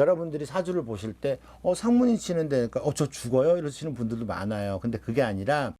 여러분들이 사주를 보실 때, 어, 상문이 치는데, 그러니까, 어, 저 죽어요? 이러시는 분들도 많아요. 근데 그게 아니라,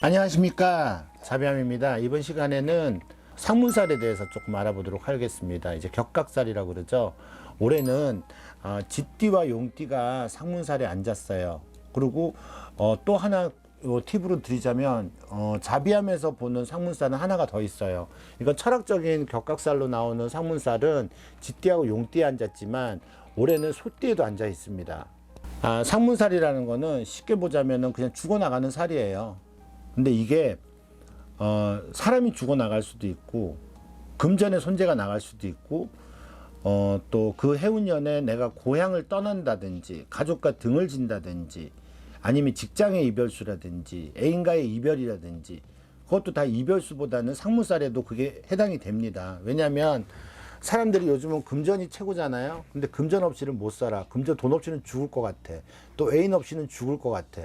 안녕하십니까. 자비함입니다. 이번 시간에는 상문살에 대해서 조금 알아보도록 하겠습니다. 이제 격각살이라고 그러죠. 올해는 어, 쥐띠와 용띠가 상문살에 앉았어요. 그리고 어, 또 하나 요 팁으로 드리자면 어, 자비함에서 보는 상문살은 하나가 더 있어요. 이건 철학적인 격각살로 나오는 상문살은 쥐띠하고 용띠에 앉았지만 올해는 소띠에도 앉아 있습니다. 아, 상문살이라는 거는 쉽게 보자면은 그냥 죽어나가는 살이에요. 근데 이게 어, 사람이 죽어 나갈 수도 있고 금전의 손재가 나갈 수도 있고 어, 또 그 해운년에 내가 고향을 떠난다든지 가족과 등을 진다든지 아니면 직장의 이별수라든지 애인과의 이별이라든지 그것도 다 이별수보다는 상무살에도 그게 해당이 됩니다. 왜냐하면 사람들이 요즘은 금전이 최고잖아요. 근데 금전 없이는 못 살아. 금전 돈 없이는 죽을 것 같아. 또 애인 없이는 죽을 것 같아.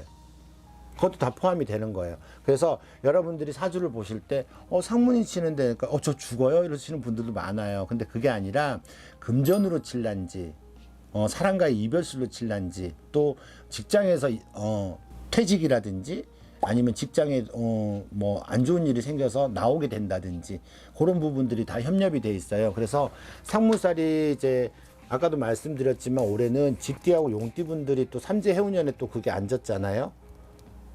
그것도 다 포함이 되는 거예요. 그래서 여러분들이 사주를 보실 때, 어, 상문이 치는데, 그러니까, 어, 저 죽어요? 이러시는 분들도 많아요. 근데 그게 아니라, 금전으로 칠란지, 어, 사람과의 이별술로 칠란지, 또 직장에서, 어, 퇴직이라든지, 아니면 직장에, 어, 뭐, 안 좋은 일이 생겨서 나오게 된다든지, 그런 부분들이 다 협력이 돼 있어요. 그래서 상무살이 이제, 아까도 말씀드렸지만 올해는 직띠하고 용띠 분들이 또 삼재 해운년에 또 그게 앉았잖아요.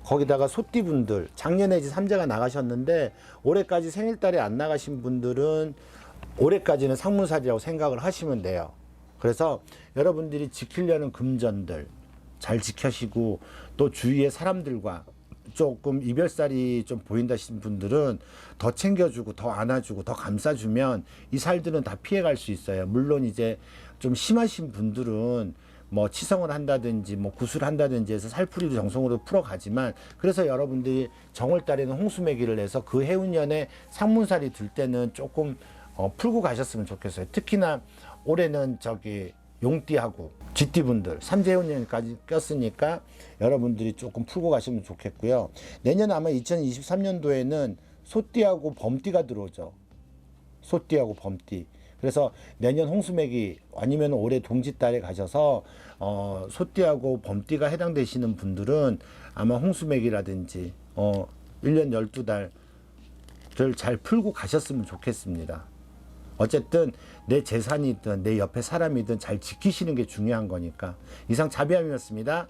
거기다가 소띠 분들 작년에 이제 삼재가 나가셨는데 올해까지 생일달에 안 나가신 분들은 올해까지는 상문살이라고 생각을 하시면 돼요. 그래서 여러분들이 지키려는 금전들 잘 지켜시고 또 주위의 사람들과 조금 이별살이 좀 보인다 하신 분들은 더 챙겨주고 더 안아주고 더 감싸주면 이 살들은 다 피해갈 수 있어요. 물론 이제 좀 심하신 분들은 뭐 치성을 한다든지 뭐 구슬을 한다든지 해서 살풀이로 정성으로 풀어가지만 그래서 여러분들이 정월달에는 홍수매기를 해서 그 해운년에 상문살이 들 때는 조금 어, 풀고 가셨으면 좋겠어요. 특히나 올해는 저기 용띠하고 쥐띠분들 삼재해운년까지 꼈으니까 여러분들이 조금 풀고 가시면 좋겠고요. 내년 아마 2023년도에는 소띠하고 범띠가 들어오죠. 소띠하고 범띠. 그래서 내년 홍수매기 아니면 올해 동짓달에 가셔서 어 소띠하고 범띠가 해당되시는 분들은 아마 홍수매기라든지 어 1년 12달을 잘 풀고 가셨으면 좋겠습니다. 어쨌든 내 재산이든 내 옆에 사람이든 잘 지키시는 게 중요한 거니까 이상 자비함이었습니다.